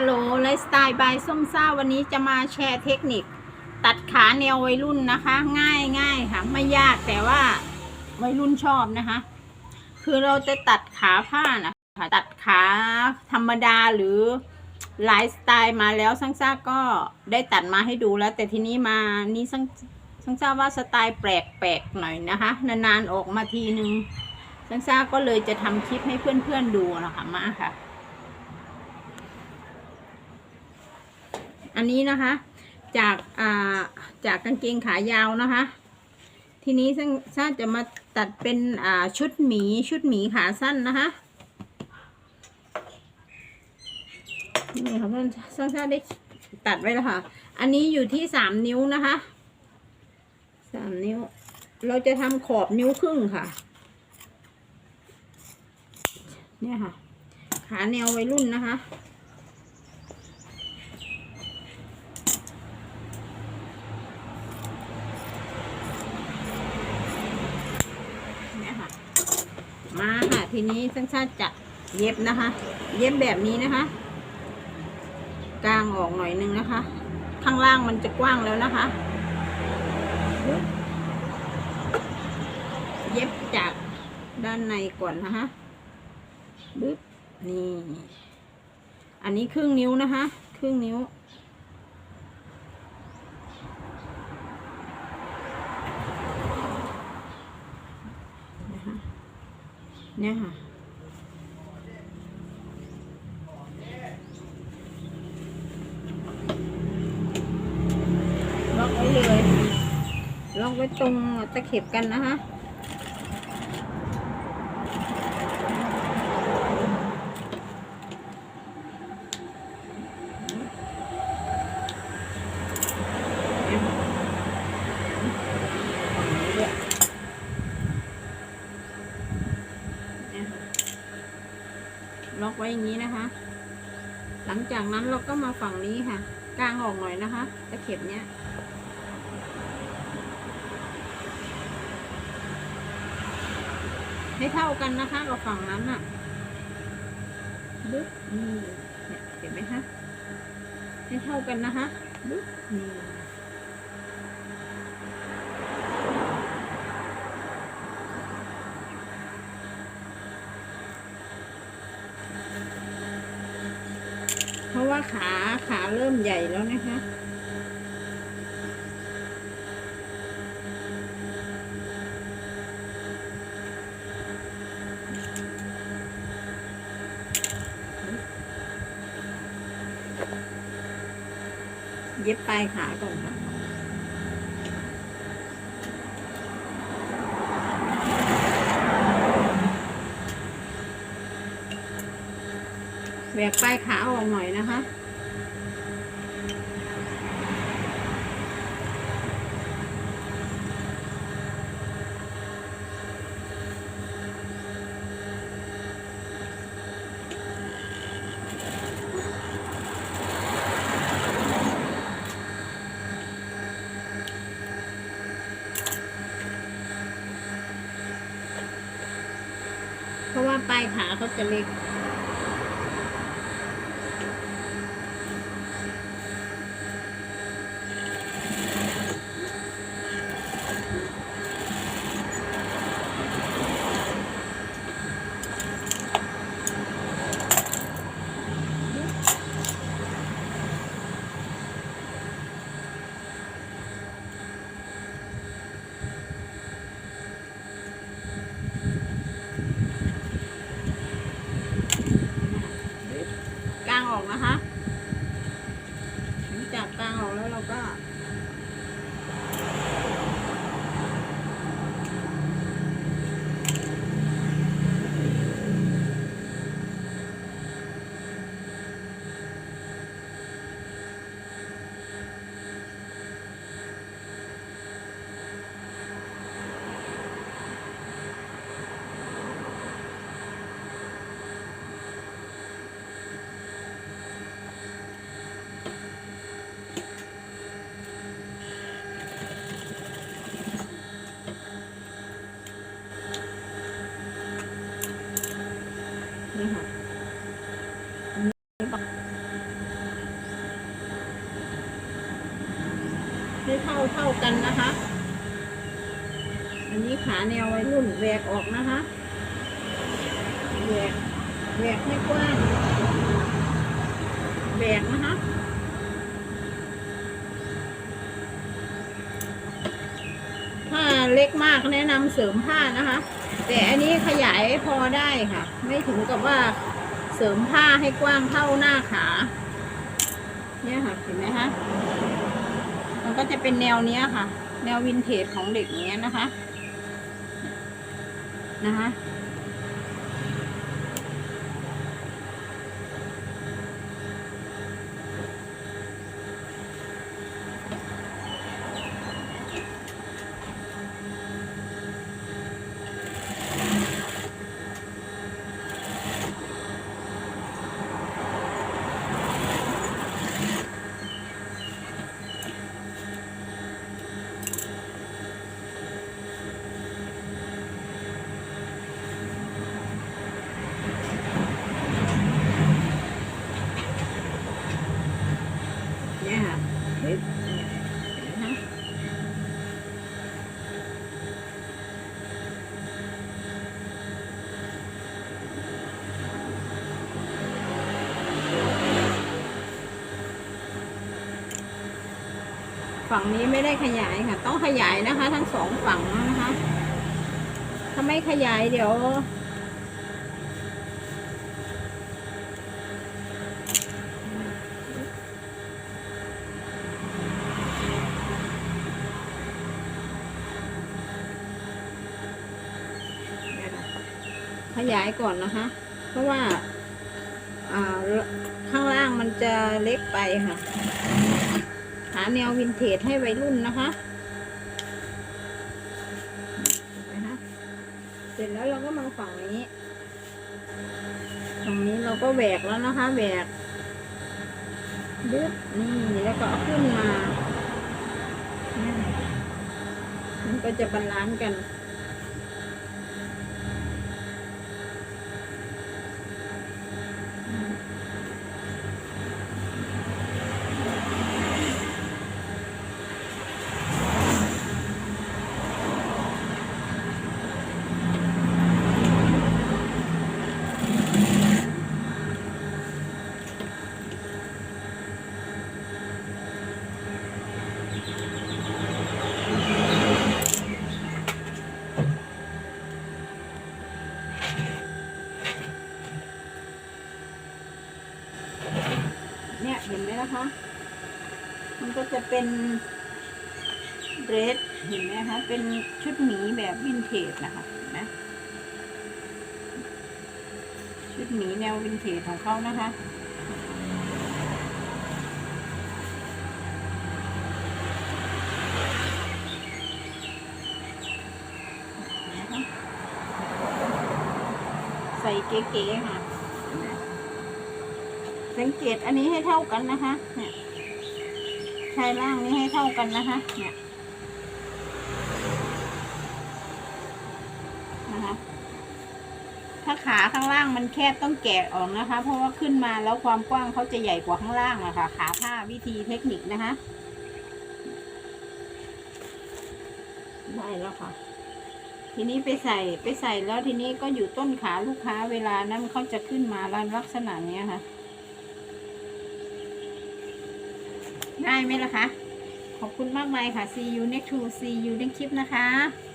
ฮัลโหลไลฟ์สไตล์บายส้มซ่าวันนี้จะมาแชร์เทคนิค ตัดขาแนววัยรุ่นนะคะ ง่ายง่ายค่ะ ไม่ยากแต่ว่าวัยรุ่นชอบนะคะ คือเราจะตัดขาผ้านะคะตัดขาธรรมดาหรือไลฟ์สไตล์มาแล้วซังซ่าก็ได้ตัดมาให้ดูแล้ว แต่ทีนี้มานี่ซังซังซ่าว่าสไตล์แปลกๆหน่อยนะคะ นานๆออกมาทีนึงซังซ่าก็เลยจะทำคลิปให้เพื่อนๆดูนะคะมาค่ะ อันนี้นะคะ จากอ่าจากกางเกงขายาวนะคะ ทีนี้ซึ่งซ่าจะมาตัดเป็นอ่าชุดหมีชุดหมีขาสั้นนะคะนี่ค่ะเพื่อนซ่าซ่าได้ตัดไว้แล้วค่ะ อันนี้อยู่ที่สามนิ้วนะคะสามนิ้ว เราจะทำขอบนิ้วครึ่งค่ะ เนี่ยค่ะ ขาแนววัยรุ่นนะคะ เนี่ยค่ะ ทีนี้สั้นๆจะเย็บนะคะ เย็บแบบนี้นะคะ กลางออกหน่อยนึงนะคะ ข้างล่างมันจะกว้างแล้วนะคะ เย็บจากด้านในก่อนนะคะบึ๊บนี่ อันนี้ครึ่งนิ้วนะคะ ครึ่งนิ้ว นะคะ เนี่ยค่ะ ล็อกไว้เลย ล็อกไว้ตรงตะเข็บกันนะคะ เนี่ยค่ะล็อกไว้อย่างนี้นะคะ หลังจากนั้นเราก็มาฝั่งนี้ค่ะกลางออกหน่อยนะคะตะเข็บเนี้ยให้เท่ากันนะคะกับฝั่งนั้นอะบึ๊บนี่เนี่ยเห็นไหมคะให้เท่ากันนะคะบึ๊บนี่ เริ่มใหญ่แล้วนะคะ เย็บปลายขาก่อนค่ะแหวกปลายขาออกหน่อยนะคะ เพราะว่าปลายขาเขาจะเล็ก กลางออกนะคะหลังจากกลางออก แล้วเราก็ นี่ค่ะ เท่าๆ กันนะคะ อันนี้ขาแนววัยรุ่นแหวกออกนะคะแหวกแหวกให้กว้างแหวกนะคะถ้าเล็กมากแนะนำเสริมผ้านะคะ แต่อันนี้ขยายพอได้ค่ะ ไม่ถึงกับว่าเสริมผ้าให้กว้างเท่าหน้าขา เนี่ยค่ะเห็นไหมคะ มันก็จะเป็นแนวเนี้ยค่ะ แนววินเทจของเด็กเนี้ยนะคะ นะคะ เนี่ย ค่ะเห็นเนี่ยเห็นะฝั่งนี้ไม่ได้ขยายค่ะ ต้องขยายนะคะ ทั้งสองฝั่งนะคะถ้าไม่ขยายเดี๋ยว ขยายก่อนนะคะ เพราะว่าข้างล่างมันจะเล็กไปค่ะ หาแนววินเทจให้วัยรุ่นนะคะเห็นไหมคะ เสร็จแล้วเราก็มาฝั่งนี้ ฝั่งนี้เราก็แหวกแล้วนะคะแหวกดึ๊บนี่แล้วก็ขึ้นมา มันก็จะบาลานซ์กัน เนี่ยเห็นไหมนะคะ มันก็จะเป็นเดรสเห็นไหมคะ เป็นชุดหมีแบบวินเทจนะคะเห็นไหมชุดหมีแนววินเทจของเขานะคะใส่เก๋ๆค่ะ สังเกตอันนี้ให้เท่ากันนะคะ เนี่ยชายล่างนี้ให้เท่ากันนะคะ เนี่ยนะคะถ้าขาข้างล่างมันแคบต้องแกะออกนะคะ เพราะว่าขึ้นมาแล้วความกว้างเขาจะใหญ่กว่าข้างล่างอะค่ะ ขาผ้าวิธีเทคนิคนะคะได้แล้วค่ะ ทีนี้ไปใส่ไปใส่แล้วทีนี้ก็อยู่ต้นขาลูกค้าเวลานั้นเขาจะขึ้นมาแล้วลักษณะนี้ค่ะ ได้ไหมล่ะคะ ขอบคุณมากมายค่ะ see you next to see you next คลิปนะคะ